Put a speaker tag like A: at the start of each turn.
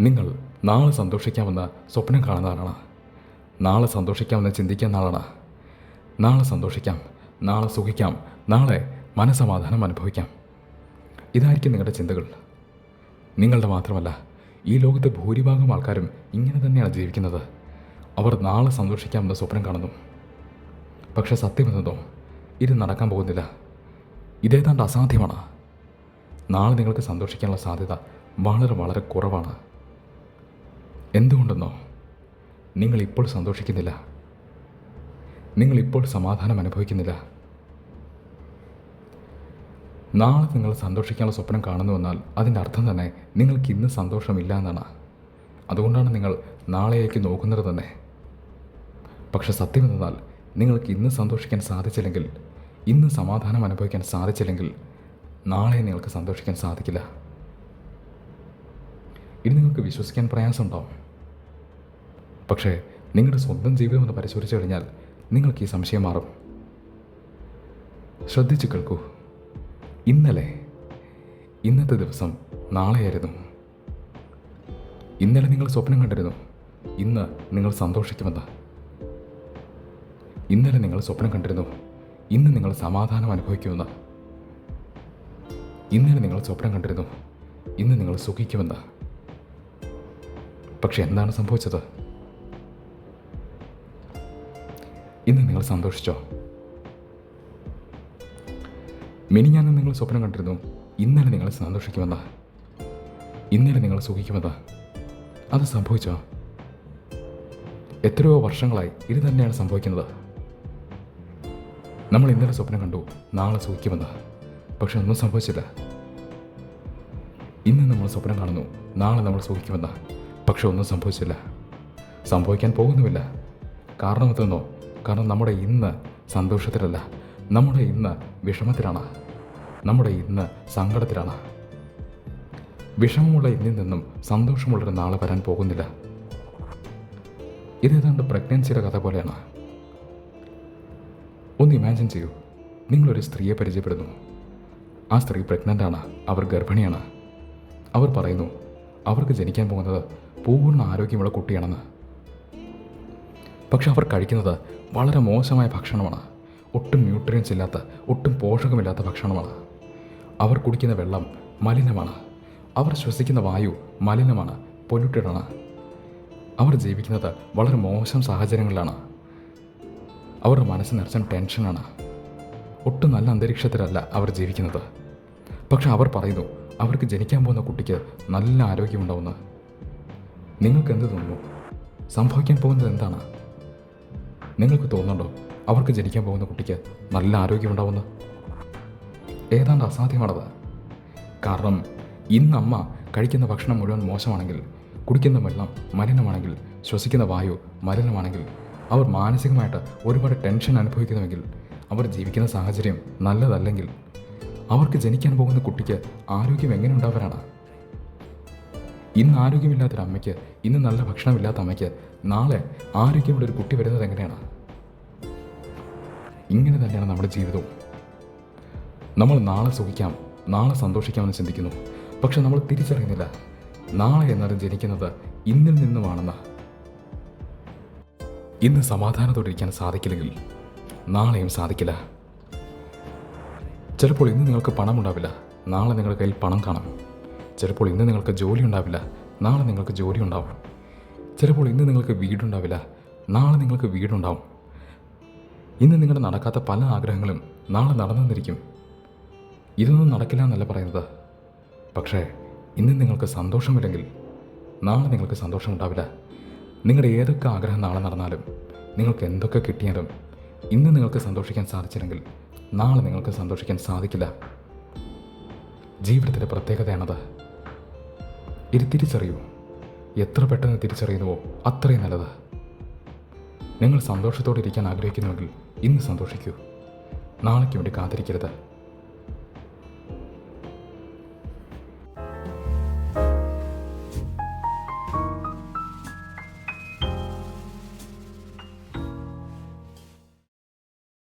A: നിങ്ങൾ നാളെ സന്തോഷിക്കാമെന്ന സ്വപ്നം കാണുന്ന ആളാണ്. നാളെ സന്തോഷിക്കാമെന്ന് ചിന്തിക്കുന്ന ആളാണ്. നാളെ സന്തോഷിക്കാം നാളെ സുഖിക്കാം നാളെ മനസമാധാനം അനുഭവിക്കാം. ഇതായിരിക്കും നിങ്ങളുടെ ചിന്തകൾ. നിങ്ങളുടെ മാത്രമല്ല ഈ ലോകത്തെ ഭൂരിഭാഗം ആൾക്കാരും ഇങ്ങനെ തന്നെയാണ് ജീവിക്കുന്നത്. അവർ നാളെ സന്തോഷിക്കാമെന്ന സ്വപ്നം കാണുന്നു. പക്ഷെ സത്യമെന്നതോ ഇത് നടക്കാൻ പോകുന്നില്ല. ഇതേതാണ്ട് അസാധ്യമാണ്. നാളെ നിങ്ങൾക്ക് സന്തോഷിക്കാനുള്ള സാധ്യത വളരെ വളരെ കുറവാണ്. എന്തുകൊണ്ടെന്നോ? നിങ്ങളിപ്പോൾ സന്തോഷിക്കുന്നില്ല. നിങ്ങളിപ്പോൾ സമാധാനം അനുഭവിക്കുന്നില്ല. നാളെ നിങ്ങൾ സന്തോഷിക്കാനുള്ള സ്വപ്നം കാണുന്നു വന്നാൽ അതിന്റെ അർത്ഥം തന്നെ നിങ്ങൾക്ക് ഇന്ന് സന്തോഷമില്ല എന്നാണ്. അതുകൊണ്ടാണ് നിങ്ങൾ നാളെയേക്ക് നോക്കുന്നത് തന്നെ. പക്ഷെ സത്യം എന്നാൽ നിങ്ങൾക്ക് ഇന്ന് സന്തോഷിക്കാൻ സാധിച്ചില്ലെങ്കിൽ ഇന്ന് സമാധാനം അനുഭവിക്കാൻ സാധിച്ചില്ലെങ്കിൽ നാളെ നിങ്ങൾക്ക് സന്തോഷിക്കാൻ സാധിക്കില്ല. ഇത് നിങ്ങൾക്ക് വിശ്വസിക്കാൻ പ്രയാസമുണ്ടാവും പക്ഷേ നിങ്ങളുടെ സ്വന്തം ജീവിതം ഒന്ന് പരിശോധിച്ചു കഴിഞ്ഞാൽ നിങ്ങൾക്ക് ഈ സംശയം മാറും. ശ്രദ്ധിച്ചു കേൾക്കൂ. ഇന്നലെ ഇന്നത്തെ ദിവസം നാളെയായിരുന്നു. ഇന്നലെ നിങ്ങൾ സ്വപ്നം കണ്ടിരുന്നു. ഇന്ന് നിങ്ങൾ സന്തോഷിക്കുമെന്ന് ഇന്നലെ നിങ്ങൾ സ്വപ്നം കണ്ടിരുന്നു. ഇന്ന് നിങ്ങൾ സമാധാനം അനുഭവിക്കുമെന്ന് ഇന്നലെ നിങ്ങൾ സ്വപ്നം കണ്ടിരുന്നു. ഇന്ന് നിങ്ങൾ സുഖിക്കുമെന്ന് പക്ഷെ എന്താണ് സംഭവിച്ചത്? നിങ്ങൾ സന്തോഷിച്ചോ? മിനിഞ്ഞാന്ന് നിങ്ങൾ സ്വപ്നം കണ്ടിരുന്നു. ഇന്നലെ നിങ്ങൾ സന്തോഷിക്കുമെന്നാ. ഇന്നലെ നിങ്ങൾ സുഖിക്കുമെന്നാ. അത് സംഭവിച്ചോ? എത്രയോ വർഷങ്ങളായി ഇത് തന്നെയാണ് സംഭവിക്കുന്നത്. നമ്മൾ ഇന്നലെ സ്വപ്നം കണ്ടു നാളെ സുഖിക്കുമെന്ന്. പക്ഷെ ഒന്നും സംഭവിച്ചില്ല. ഇന്ന് നമ്മൾ സ്വപ്നം കാണുന്നു നാളെ നമ്മൾ സുഖിക്കുമെന്ന്. പക്ഷെ ഒന്നും സംഭവിച്ചില്ല. സംഭവിക്കാൻ പോകുന്നുമില്ല. കാരണം എന്തെന്നോ? കാരണം നമ്മുടെ ഇന്ന് സന്തോഷത്തിലല്ല നമ്മുടെ ഇന്ന് വിഷമത്തിലാണ് നമ്മുടെ ഇന്ന് സങ്കടത്തിലാണ്. വിഷമമുള്ള ഇന്നിൽ നിന്നും സന്തോഷമുള്ളൊരു നാളെ വരാൻ പോകുന്നില്ല. ഇത് ഏതാണ്ട് പ്രഗ്നൻസിയുടെ കഥ പോലെയാണ്. ഒന്ന് ഇമാജിൻ ചെയ്യൂ നിങ്ങളൊരു സ്ത്രീയെ പരിചയപ്പെടുന്നു. ആ സ്ത്രീ പ്രഗ്നന്റ് ആണ് അവർ ഗർഭിണിയാണ്. അവർ പറയുന്നു അവർക്ക് ജനിക്കാൻ പോകുന്നത് പൂർണ ആരോഗ്യമുള്ള കുട്ടിയാണെന്ന്. പക്ഷെ അവർ കഴിക്കുന്നത് വളരെ മോശമായ ഭക്ഷണമാണ്. ഒട്ടും ന്യൂട്രിയൻസ് ഇല്ലാത്ത ഒട്ടും പോഷകമില്ലാത്ത ഭക്ഷണമാണ്. അവർ കുടിക്കുന്ന വെള്ളം മലിനമാണ്. അവർ ശ്വസിക്കുന്ന വായു മലിനമാണ് പൊല്യൂട്ടഡാണ് അവർ ജീവിക്കുന്നത് വളരെ മോശം സാഹചര്യങ്ങളിലാണ്. അവരുടെ മനസ്സ് നിറച്ചും ടെൻഷനാണ് ഒട്ടും നല്ല അന്തരീക്ഷത്തിലല്ല അവർ ജീവിക്കുന്നത്. പക്ഷെ അവർ പറയുന്നു അവർക്ക് ജനിക്കാൻ പോകുന്ന കുട്ടിക്ക് നല്ല ആരോഗ്യമുണ്ടാവുമെന്ന് നിങ്ങൾക്ക് എന്ത് തോന്നുന്നു? സംഭവിക്കാൻ പോകുന്നത് എന്താണ്? നിങ്ങൾക്ക് തോന്നുന്നുണ്ടോ? അവർക്ക് ജനിക്കാൻ പോകുന്ന കുട്ടിക്ക് നല്ല ആരോഗ്യമുണ്ടാവുമെന്ന്? ഏതാണ്ട് അസാധ്യമാണത്. കാരണം ഇന്ന് അമ്മ കഴിക്കുന്ന ഭക്ഷണം മുഴുവൻ മോശമാണെങ്കിൽ കുടിക്കുന്ന വെള്ളം മലിനമാണെങ്കിൽ ശ്വസിക്കുന്ന വായു മലിനമാണെങ്കിൽ അവർ മാനസികമായിട്ട് ഒരുപാട് ടെൻഷൻ അനുഭവിക്കുന്നുവെങ്കിൽ അവർ ജീവിക്കുന്ന സാഹചര്യം നല്ലതല്ലെങ്കിൽ അവർക്ക് ജനിക്കാൻ പോകുന്ന കുട്ടിക്ക് ആരോഗ്യം എങ്ങനെ ഉണ്ടാവാനാണ്? ഇന്ന് ആരോഗ്യമില്ലാത്തൊരു അമ്മയ്ക്ക് ഇന്ന് നല്ല ഭക്ഷണമില്ലാത്ത അമ്മയ്ക്ക് നാളെ ആരോഗ്യമുള്ള ഒരു കുട്ടി വരുന്നത് എങ്ങനെയാണ്? ഇങ്ങനെ തന്നെയാണ് നമ്മുടെ ജീവിതവും. നമ്മൾ നാളെ സുഖിക്കാം നാളെ സന്തോഷിക്കാമെന്ന് ചിന്തിക്കുന്നു. പക്ഷെ നമ്മൾ തിരിച്ചറിയുന്നില്ല നാളെ എന്നാലും ജനിക്കുന്നത് ഇന്നിൽ നിന്നുമാണെന്ന്. ഇന്ന് സമാധാനത്തോടെ ഇരിക്കാൻ സാധിക്കില്ലെങ്കിൽ നാളെയും സാധിക്കില്ല. ചിലപ്പോൾ ഇന്ന് നിങ്ങൾക്ക് പണമുണ്ടാവില്ല നാളെ നിങ്ങളുടെ കയ്യിൽ പണം കാണാം. ചിലപ്പോൾ ഇന്ന് നിങ്ങൾക്ക് ജോലി ഉണ്ടാവില്ല നാളെ നിങ്ങൾക്ക് ജോലി ഉണ്ടാവും. ചിലപ്പോൾ ഇന്ന് നിങ്ങൾക്ക് വീടുണ്ടാവില്ല നാളെ നിങ്ങൾക്ക് വീടുണ്ടാവും. ഇന്ന് നിങ്ങളുടെ നടക്കാത്ത പല ആഗ്രഹങ്ങളും നാളെ നടന്നെന്നിരിക്കും ഇതൊന്നും നടക്കില്ല എന്നല്ല പറയുന്നത്. പക്ഷേ ഇന്ന് നിങ്ങൾക്ക് സന്തോഷമില്ലെങ്കിൽ നാളെ നിങ്ങൾക്ക് സന്തോഷമുണ്ടാവില്ല. നിങ്ങളുടെ ഏതൊക്കെ ആഗ്രഹം നാളെ നടന്നാലും നിങ്ങൾക്ക് എന്തൊക്കെ കിട്ടിയാലും ഇന്ന് നിങ്ങൾക്ക് സന്തോഷിക്കാൻ സാധിച്ചില്ലെങ്കിൽ നാളെ നിങ്ങൾക്ക് സന്തോഷിക്കാൻ സാധിക്കില്ല. ജീവിതത്തിന്റെ പ്രത്യേകതയാണത്. ഇത് തിരിച്ചറിയൂ എത്ര പെട്ടെന്ന് തിരിച്ചറിയുന്നുവോ? അത്രയും നല്ലത്. നിങ്ങൾ സന്തോഷത്തോടെ ഇരിക്കാൻ ആഗ്രഹിക്കുന്നുവെങ്കിൽ ഇന്ന് സന്തോഷിക്കൂ. നാളേക്ക് വേണ്ടി കാത്തിരിക്കരുത്.